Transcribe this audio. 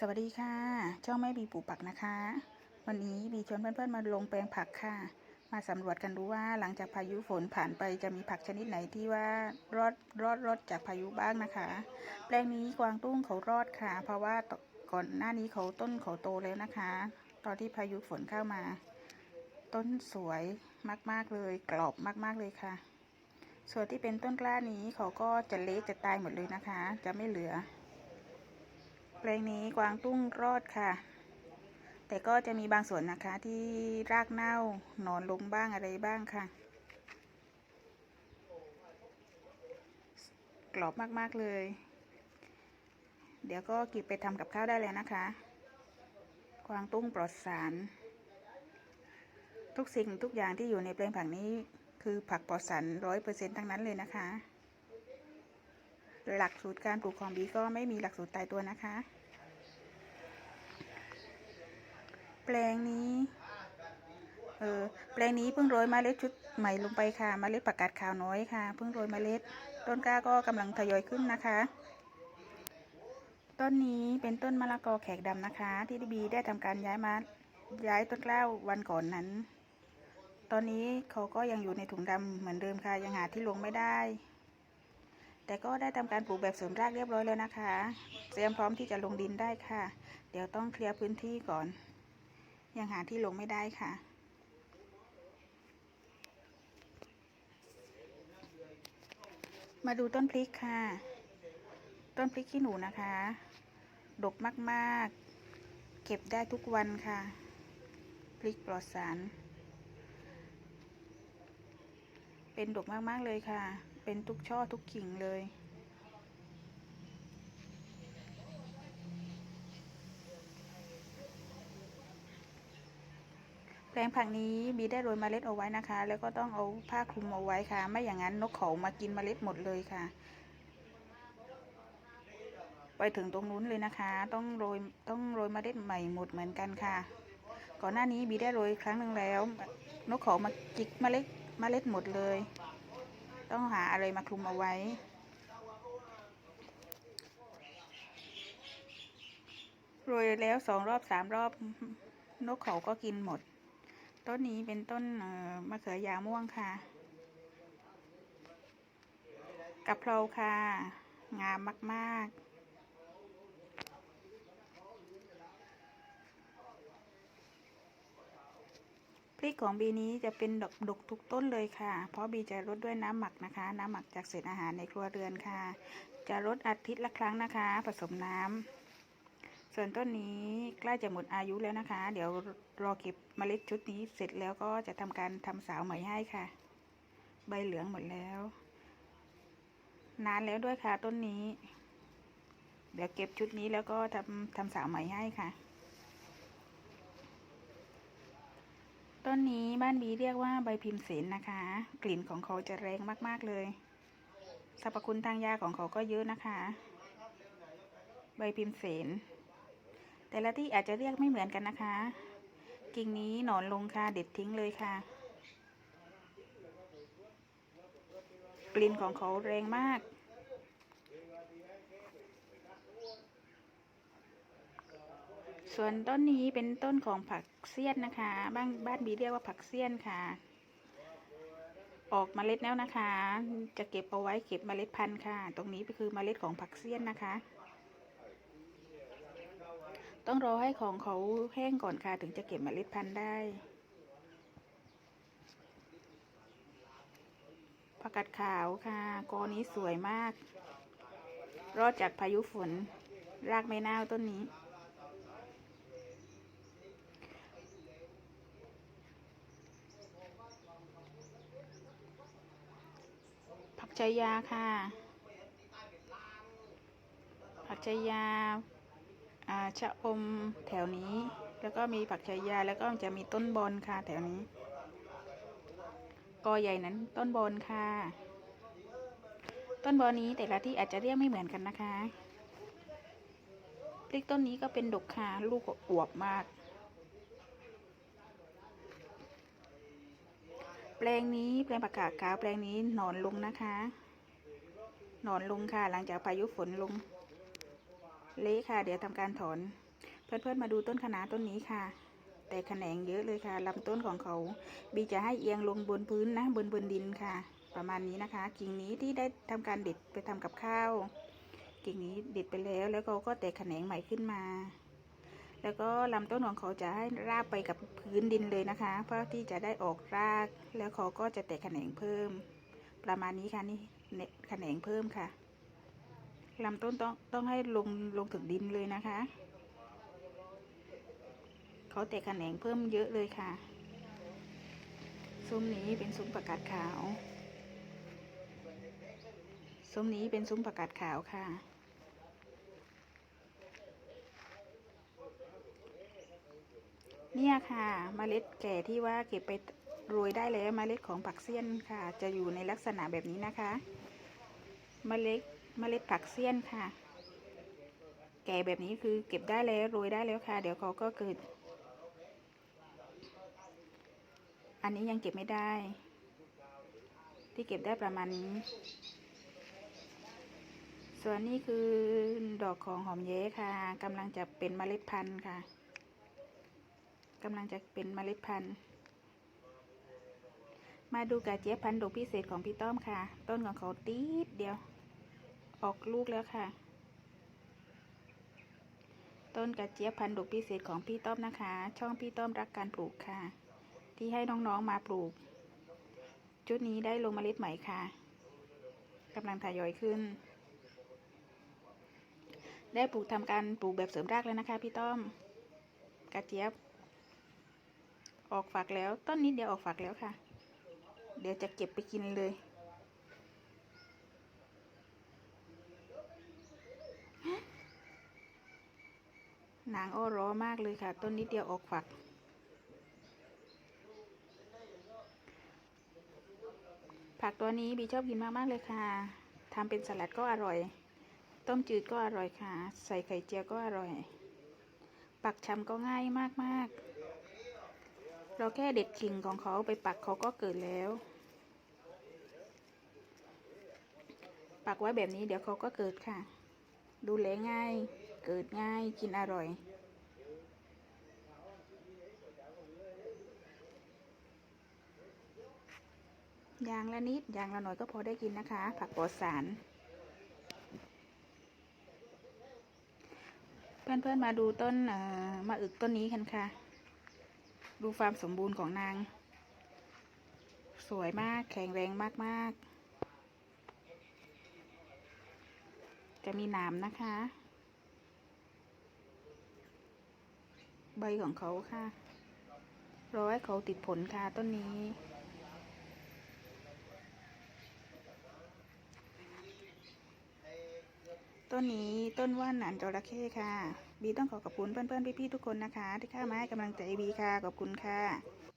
สวัสดีค่ะ ช่องแม่บีปลูกผักนะคะ วันนี้บีชวนเพื่อนๆมาลงแปลงผักค่ะ มาสำรวจกันดูว่าหลังจากพายุฝนผ่านไปจะมีผักชนิดไหนที่ว่ารอดรอดรอดจากพายุบ้างนะคะ แปลงนี้กวางตุ้งเขารอดค่ะ เพราะว่าก่อนหน้านี้เขาต้นเขาโตแล้วนะคะ ตอนที่พายุฝนเข้ามา ต้นสวยมากๆเลย กรอบมากๆเลยค่ะ ส่วนที่เป็นต้นกล้านี้เขาก็จะเละจะตายหมดเลยนะคะ จะไม่เหลือ แปลงนี้กวางตุ้งรอดค่ะ แต่ก็จะมีบางส่วนนะคะที่รากเน่านอนลงบ้างอะไรบ้างค่ะ กรอบมากๆเลย เดี๋ยวก็เกิบไปทำกับข้าวได้เลยนะคะ กวางตุ้งปลอดสาร ทุกสิ่งทุกอย่างที่อยู่ในแปลงผักนี้คือผักปลอดสารร้อยเปอร์เซ็นต์ทั้งนั้นเลยนะคะ หลักสูตรการปลูกของบีก็ไม่มีหลักสูตรตายตัวนะคะ แปลงนี้ เออแปลงนี้เพิ่งโรยเมล็ดชุดใหม่ลงไปค่ะเมล็ดผักกาดขาวน้อยค่ะ เพิ่งโรยเมล็ด ต้นกล้าก็กำลังทยอยขึ้นนะคะ ต้นนี้เป็นต้นมะละกอแขกดำนะคะ ที่บีได้ทำการย้ายมาย้ายต้นกล้าวันก่อนนั้น ตอนนี้เขาก็ยังอยู่ในถุงดำเหมือนเดิมค่ะยังหาที่ลงไม่ได้ แต่ก็ได้ทำการปลูกแบบเสริมรากเรียบร้อยแล้วนะคะ เตรียมพร้อมที่จะลงดินได้ค่ะ เดี๋ยวต้องเคลียร์พื้นที่ก่อน ยังหาที่ลงไม่ได้ค่ะมาดูต้นพริกค่ะ ต้นพริกขี้หนูนะคะ ดกมากๆ เก็บได้ทุกวันค่ะ พริกปลอดสาร เป็นดกมากๆเลยค่ะ เป็นทุกช่อทุกกิ่งเลย แปลงผักนี้บีได้โรยเมล็ดเอาไว้นะคะ แล้วก็ต้องเอาผ้าคลุมเอาไว้ค่ะ ไม่อย่างนั้นนกเขามากินเมล็ดหมดเลยค่ะ ไปถึงตรงนู้นเลยนะคะ ต้องโรยต้องโรยเมล็ดใหม่หมดเหมือนกันค่ะ ก่อนหน้านี้บีได้โรยครั้งหนึ่งแล้ว นกเขามาจิกเมล็ดเมล็ดหมดเลย ต้องหาอะไรมาคลุมเอาไว้ โรยแล้วสองรอบสามรอบนกเขาก็กินหมด ต้นนี้เป็นต้นมะเขือยาวม่วงค่ะกะเพราค่ะ งามมาก ๆ พริกของบีนี้จะเป็นดอกดกทุกต้นเลยค่ะ เพราะบีจะรดด้วยน้ำหมักนะคะ น้ำหมักจากเศษอาหารในครัวเรือนค่ะ จะรดอาทิตย์ละครั้งนะคะ ผสมน้ำส่วนต้นนี้ใกล้จะหมดอายุแล้วนะคะ เดี๋ยวรอเก็บเมล็ดชุดนี้เสร็จแล้วก็จะทำการทำสาวใหม่ให้ค่ะ ใบเหลืองหมดแล้ว นานแล้วด้วยค่ะต้นนี้ เดี๋ยวเก็บชุดนี้แล้วก็ทำทำสาวใหม่ให้ค่ะ ต้นนี้บ้านบีเรียกว่าใบพิมพ์เสนนะคะ กลิ่นของเขาจะแรงมากๆเลยสรรพคุณทางยาของเขาก็เยอะนะคะ ใบพิมพ์เสนแต่ละที่อาจจะเรียกไม่เหมือนกันนะคะ กิ่งนี้หนอนลงค่ะเด็ดทิ้งเลยค่ะ กลิ่นของเขาแรงมาก ส่วนต้นนี้เป็นต้นของผักเสี้ยนนะคะ บ้านบ้านบีเรียกว่าผักเสี้ยนค่ะ ออกมเมล็ดแล้วนะคะ จะเก็บเอาไว้เก็บเมล็ดพันธุ์ค่ะ ตรงนี้คือเมล็ดของผักเสี้ยนนะคะ ต้องรอให้ของเขาแห้งก่อนค่ะ ถึงจะเก็บเมล็ดพันธุ์ได้ผักกาดขาวค่ะกอนี้สวยมาก รอดจากพายุฝน รากไม่เน่าต้นนี้ ชายาค่ะ ผักชายาอ่าชะอมแถวนี้ แล้วก็มีผักชายาแล้วก็จะมีต้นบอนค่ะ แถวนี้กอใหญ่นั้นต้นบอนค่ะ ต้นบอนนี้แต่ละที่อาจจะเรียกไม่เหมือนกันนะคะพริกต้นนี้ก็เป็นดกค่ะ ลูกอวบมาก แปลงนี้แปลงผักกาดขาวแปลงนี้หนอนลงนะคะ หนอนลงค่ะ หลังจากพายุฝนลง เละค่ะ เดี๋ยวทำการถอน เพื่อนๆมาดูต้นคะน้าต้นนี้ค่ะ แต่แขนงเยอะเลยค่ะลำต้นของเขา บีจะให้เอียงลงบนพื้นนะบนบนดินค่ะ ประมาณนี้นะคะ กิ่งนี้ที่ได้ทำการเด็ดไปทำกับข้าว กิ่งนี้เด็ดไปแล้วแล้วเขาก็แตกแขนงใหม่ขึ้นมา แล้วก็ลำต้นของเขาจะให้ราบไปกับพื้นดินเลยนะคะ เพื่อที่จะได้ออกราก แล้วเขาก็จะแตกแขนงเพิ่ม ประมาณนี้ค่ะนี่เนตแขนงเพิ่มค่ะลำต้นต้องต้องให้ลงลงถึงดินเลยนะคะ เขาแตกแขนงเพิ่มเยอะเลยค่ะ ซุ้มนี้เป็นซุ้มประกาศขาว ซุ้มนี้เป็นซุ้มประกาศขาวค่ะ เนี่ยค่ะเมล็ดแก่ที่ว่าเก็บไปโรยได้แล้วเมล็ดของผักเสี้ยนค่ะ จะอยู่ในลักษณะแบบนี้นะคะเมล็ดเมล็ดผักเสี้ยนค่ะ แก่แบบนี้คือเก็บได้แล้วโรยได้แล้วค่ะ เดี๋ยวเขาก็เกิด อันนี้ยังเก็บไม่ได้ ที่เก็บได้ประมาณนี้ส่วนนี้คือดอกของหอมเย้ค่ะกำลังจะเป็นเมล็ดพันธุ์ค่ะ กำลังจะเป็นเมล็ดพันธุ์ มาดูกระเจี๊ยบพันธุ์ดอกพิเศษของพี่ต้อมค่ะ ต้นของเขาตีดเดียว ออกลูกแล้วค่ะ ต้นกระเจี๊ยบพันธุ์ดอกพิเศษของพี่ต้อมนะคะ ช่องพี่ต้อมรักการปลูกค่ะ ที่ให้น้องๆมาปลูก ชุดนี้ได้ลงเมล็ดใหม่ค่ะกำลังทยอยขึ้น ได้ปลูกทำการปลูกแบบเสริมรากแล้วนะคะ พี่ต้อมกระเจี๊ยบ ออกฝักแล้ว ต้นนี้เดียวออกฝักแล้วค่ะ เดี๋ยวจะเก็บไปกินเลยนางอ้อร้อมากเลยค่ะ ต้นนี้เดียวออกฝัก ผักตัวนี้บีชอบกินมากๆเลยค่ะทำเป็นสลัดก็อร่อย ต้มจืดก็อร่อยค่ะ ใส่ไข่เจียวก็อร่อย ปักชำก็ง่ายมากๆ เราแค่เด็ดกิ่งของเขาไปปักเขาก็เกิดแล้ว ปักไว้แบบนี้เดี๋ยวเขาก็เกิดค่ะ ดูแลง่าย เกิดง่ายกินอร่อยอย่างละนิดอย่างละหน่อยก็พอได้กินนะคะ ผักปลอดสาร เพื่อนๆมาดูต้นมะอึกต้นนี้กันค่ะ ดูความสมบูรณ์ของนาง สวยมากแข็งแรงมากๆ จะมีหนามนะคะ ใบของเขาค่ะรอให้เขาติดผลค่ะต้นนี้ ต้นนี้ต้นว่านหนานจระเข้ค่ะ บีต้องขอขอบคุณเพื่อนๆพี่ๆทุกคนนะคะ ที่เข้ามาให้กำลังใจบีค่ะขอบคุณค่ะ